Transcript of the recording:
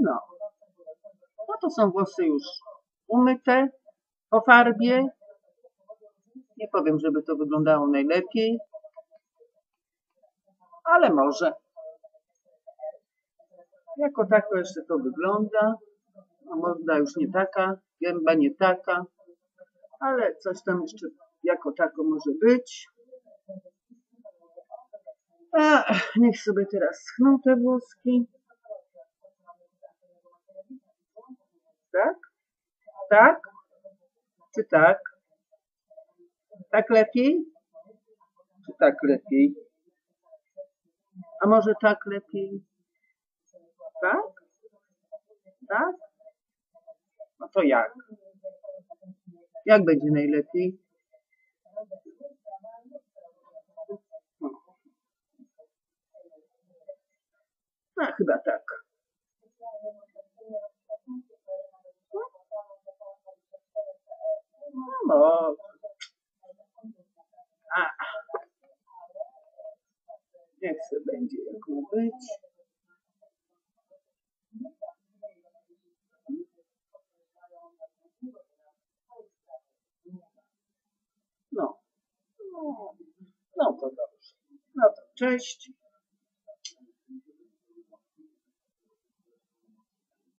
No. No to są włosy już umyte po farbie. Nie powiem, żeby to wyglądało najlepiej, ale może. Jako tako jeszcze to wygląda. A morda już nie taka, gęba nie taka, ale coś tam jeszcze jako tako może być. A, niech sobie teraz schną te włoski. Tak? Tak? Czy tak? Tak lepiej? Czy tak lepiej? A może tak lepiej? Tak? Tak? No to jak? Jak będzie najlepiej? A chyba tak. No. A. Niech se będzie jak być. No. No, no to dobrze. No to cześć.